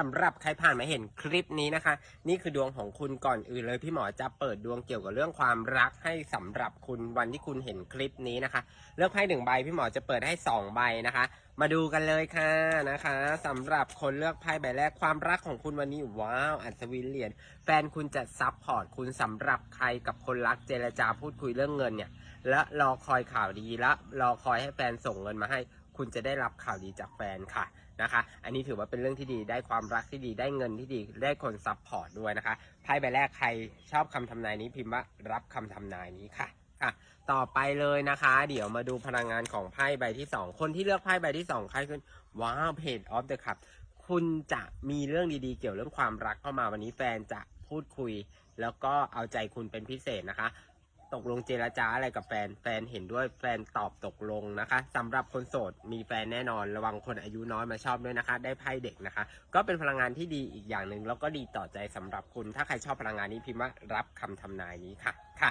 สำหรับใครผ่านมาเห็นคลิปนี้นะคะ นี่คือดวงของคุณก่อนอื่นเลยพี่หมอจะเปิดดวงเกี่ยวกับเรื่องความรักให้สำหรับคุณวันที่คุณเห็นคลิปนี้นะคะ เลือกไพ่หนึ่งใบพี่หมอจะเปิดให้สองใบนะคะ มาดูกันเลยค่ะนะคะสำหรับคนเลือกไพ่ใบแรกความรักของคุณวันนี้ว้าวอัศวินเหรียญแฟนคุณจะซับพอร์ตคุณสำหรับใครกับคนรักเจรจาพูดคุยเรื่องเงินเนี่ยและรอคอยข่าวดีและรอคอยให้แฟนส่งเงินมาให้ คุณจะได้รับข่าวดีจากแฟนค่ะนะคะ อันนี้ถือว่าเป็นเรื่องที่ดีได้ความรักที่ดีได้เงินที่ดีได้คนซัพพอร์ตด้วยนะคะไพ่ใบแรกใครชอบคำทำนายนี้พิมพ์ว่ารับคำทำนายนี้ค่ะค่ะ ต่อไปเลยนะคะ เดี๋ยวมาดูพลังงานของไพ่ใบที่สองคนที่เลือกไพ่ใบที่สองใครขึ้นว้าวเพจออฟเดอะคัพคุณจะมีเรื่องดีๆ เกี่ยวเรื่องความรักเข้ามาวันนี้แฟนจะพูดคุย แล้วก็เอาใจคุณเป็นพิเศษนะคะ ตกลงเจรจาอะไรกับแฟน แฟนเห็นด้วยแฟนตอบตกลงนะคะสำหรับคนโสดมีแฟนแน่นอนระวังคนอายุน้อยมาชอบด้วยนะคะ ได้ไพ่เด็กนะคะ ก็เป็นพลังงานที่ดีอีกอย่างหนึ่งแล้วก็ดีต่อใจสำหรับคุณ ถ้าใครชอบพลังงานนี้พิมพ์ว่ารับคำทำนายนี้ค่ะค่ะ